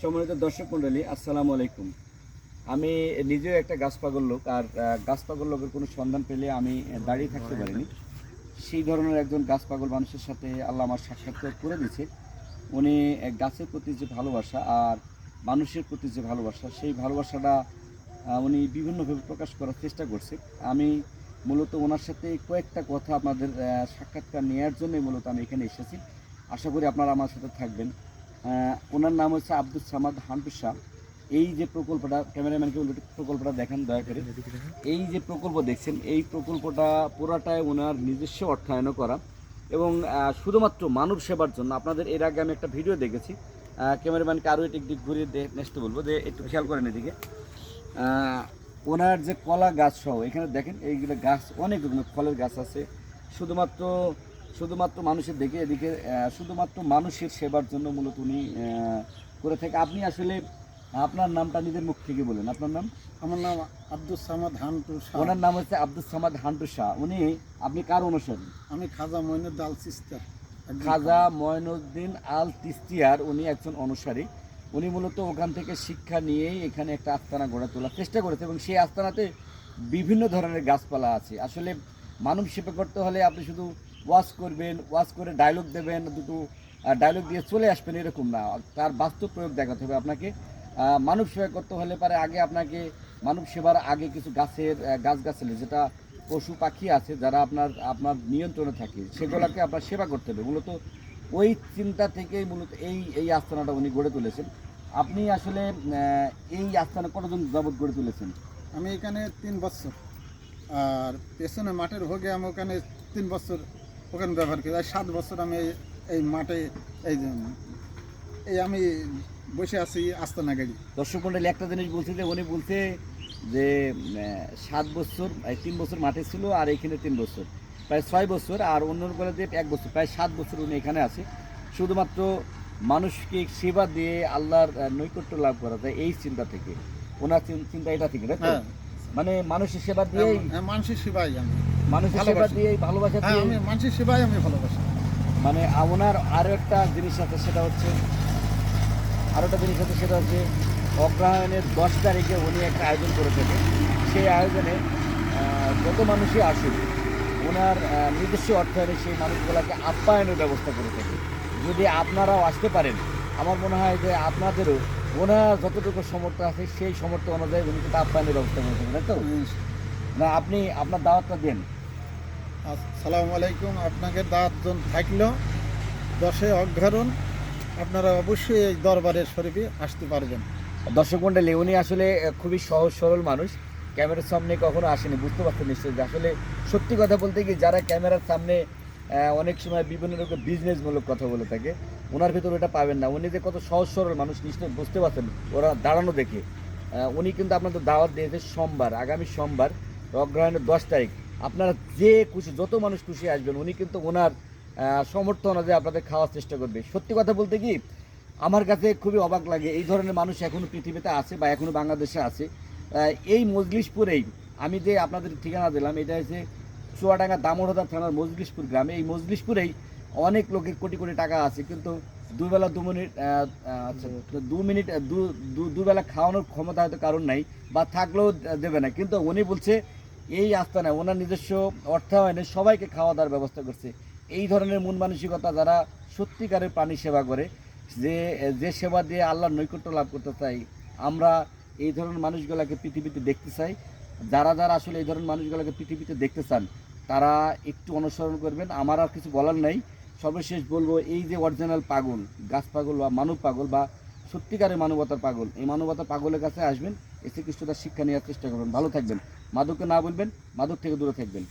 সম্মানিত দর্শক মণ্ডলী, আসসালামু আলাইকুম। আমি নিজেও একটা গাছ পাগল লোক আর গাছ পাগল লোকের কোনো সন্ধান পেলে আমি দাঁড়িয়ে থাকতে পারিনি। সেই ধরনের একজন গাছ পাগল মানুষের সাথে আল্লাহ আমার সাক্ষাৎকার করে দিয়েছে। উনি গাছের প্রতি যে ভালোবাসা আর মানুষের প্রতি যে ভালোবাসা, সেই ভালোবাসাটা উনি বিভিন্নভাবে প্রকাশ করার চেষ্টা করছে। আমি মূলত ওনার সাথে কয়েকটা কথা আপনাদের সাক্ষাৎকার নেওয়ার জন্যই মূলত আমি এখানে এসেছি। আশা করি আপনারা আমার সাথে থাকবেন। ওনার নাম হচ্ছে আব্দুল সামাদ হান্টু শাহ এই যে প্রকল্পটা, ক্যামেরাম্যানকে প্রকল্পটা দেখান, দয়া করে। এই যে প্রকল্প দেখছেন, এই প্রকল্পটা পুরাটাই ওনার নিজস্ব অর্থায়ন করা এবং শুধুমাত্র মানব সেবার জন্য। আপনাদের এর আগে আমি একটা ভিডিও দেখেছি। ক্যামেরাম্যানকে আরও একটু দিক ঘুরিয়ে নেসতে বলব যে একটু খেয়াল করেন এদিকে। ওনার যে কলা গাছ সহ এখানে দেখেন, এইগুলো গাছ, অনেক রকমের ফলের গাছ আছে। শুধুমাত্র শুধুমাত্র মানুষের দেখে এদিকে শুধুমাত্র মানুষের সেবার জন্য মূলত উনি করে থাকে। আপনি আসলে আপনার নামটা নিজের মুখ থেকে বলেন। আপনার নাম? আমার নাম আব্দুল সামাদ হান্টু শাহ। ওনার নাম হচ্ছে আব্দুল সামাদ হান্টু শাহ। উনি আপনি কার অনুসারী? আমি খাজা মইনুদ্দ আল সিস্টার একজন খাজা ময়নুদ্দিন আল তিস্তিয়ার উনি একজন অনুসারী। উনি মূলত ওখান থেকে শিক্ষা নিয়েই এখানে একটা আস্তানা গড়ে তোলার চেষ্টা করেছে এবং সেই আস্তানাতে বিভিন্ন ধরনের গাছপালা আছে। আসলে মানব সেবা করতে হলে আপনি শুধু ওয়াশ করবেন, ওয়াশ করে ডায়লগ দেবেন, দুটো ডায়লগ দিয়ে চলে আসবেন, এরকম না। তার বাস্তব প্রয়োগ দেখাতে হবে আপনাকে। মানব সেবা করতে হলে পারে আগে আপনাকে মানব সেবার আগে কিছু গাছের গাছ গাছালি যেটা পশু পাখি আছে, যারা আপনার আপনার নিয়ন্ত্রণে থাকে, সেগুলোকে আপনার সেবা করতে হবে। মূলত ওই চিন্তা থেকেই মূলত এই এই আস্তানাটা উনি গড়ে তুলেছেন। আপনি আসলে এই আস্তানা কতজন যাবৎ গড়ে তুলেছেন? আমি এখানে তিন বছর। আর পেছনে মাঠের ভোগে আমি ওখানে তিন বছর ওখানে ব্যবহার করি। আর সাত বছর আমি এই- মাঠে এই যে, এই আমি বসে আছি আস্তানা গাড়ি। দর্শক মন্ডলী একটা জিনিস বলছে যে উনি বলছে যে সাত বছর তিন বছর মাঠে ছিল আর এখানে তিন বছর। প্রায় ছয় বছর আর অন্য কলেজে এক বছর প্রায় সাত বছর উনি এখানে আছে। শুধুমাত্র মানুষকে সেবা দিয়ে আল্লাহর নৈকট্য লাভ করা যায় এই চিন্তা থেকে। ওনার চিন্তা এটা থেকে? হ্যাঁ। মানে মানুষের সেবা দিয়েই হ্যাঁ, মানুষের সেবাই আমি। মানুষের সেবা। দিয়েই ভালোবাসা হ্যাঁ দিয়ে আমি মানুষের সেবাই আমি ভালোবাসি। মানে আ- ওনার আরও একটা জিনিস আছে সেটা হচ্ছে আরও একটা জিনিস আছে সেটা হচ্ছে অগ্রহায়ণের দশ তারিখে উনি একটা আয়োজন করে থাকেন। সেই আয়োজনে যত মানুষই আসুক ওনার নিজস্ব অর্থায়নে সেই মানুষগুলোকে আপ্যায়নের ব্যবস্থা করে থাকে যদি আপনারাও আসতে পারেন আমার মনে হয় যে আপনাদেরও ওনার যতটুকু সমর্থ আছে সেই সমর্থ অনুযায়ী উনি কিন্তু আপ্যায়নের ব্যবস্থা করে থাকেন তাই তো? না আপনি আপনার দাওয়াতটা দেন। আসসালামু আলাইকুম। আপনাকে দাঁতজন থাকলেও দশে অঘ্রারণ আপনারা অবশ্যই এই দরবারের শরীফে আসতে পারবেন। দর্শক মন্ডলী উনি আসলে খুবই সহজ, সরল মানুষ। ক্যামেরার সামনে কখনো আসেনি, বুঝতে পারছেন নিশ্চয়ই আসলে সত্যি কথা বলতে কি, যারা ক্যামেরার সামনে অনেক সময় বিভিন্ন রকম বিজনেসমূলক কথা বলে থাকে ওনার ভিতরে ওটা পাবেন না। উনি যে কত সহজ, সরল মানুষ, নিশ্চয়ই বুঝতে পারছেন, ওরা দাঁড়ানো দেখে। উনি কিন্তু আপনাদের দাওয়াত দিয়েছে সোমবার, আগামী সোমবার, অগ্রহায়ণের দশ তারিখ। আপনারা যে খুশি, যত মানুষ খুশি আসবেন, উনি কিন্তু ওনার সমর্থন সমর্থ অনুযায়ী আপনাদের খাওয়ার চেষ্টা করবে। সত্যি কথা বলতে কি, আমার কাছে খুবই অবাক লাগে, এই ধরনের মানুষ এখনও পৃথিবীতে আছে বা এখনও বাংলাদেশে আছে। এই মজলিশপুরেই আমি যে আপনাদের ঠিকানা দিলাম, এটা হচ্ছে চুয়াডাঙ্গা দামোহদা থানার মজলিশপুর গ্রামে। এই মজলিশপুরেই অনেক লোকের কোটি কোটি টাকা আছে, কিন্তু দুবেলা দু মিনিট আচ্ছা দু মিনিট দুবেলা খাওয়ানোর ক্ষমতা হয়তো কারণ নাই বা থাকলেও দেবে না। কিন্তু উনি বলছে এই আস্তানায় ওনার নিজস্ব অর্থায়নে সবাইকে খাওয়া দাওয়ার ব্যবস্থা করছে। এই ধরনের মন মানসিকতা যারা সত্যিকারের প্রাণী সেবা করে, যে যে সেবা দিয়ে আল্লাহর নৈকট্য লাভ করতে চাই, আমরা এই ধরনের মানুষগুলোকে পৃথিবীতে দেখতে চাই। যারা যারা আসলে এই ধরনের মানুষগুলোকে পৃথিবীতে দেখতে চান, তারা একটু অনুসরণ করবেন। আমার আর কিছু বলার নাই। সর্বশেষ বলব, এই যে অরিজিনাল পাগল, গাছ পাগল বা মানব পাগল বা সত্যিকারের মানবতার পাগল, এই মানবতার পাগলের কাছে আসবেন। এসে কিছুটা শিক্ষা নেওয়ার চেষ্টা করবেন। ভালো থাকবেন। মাদককে না বলবেন, মাদক থেকে দূরে থাকবেন।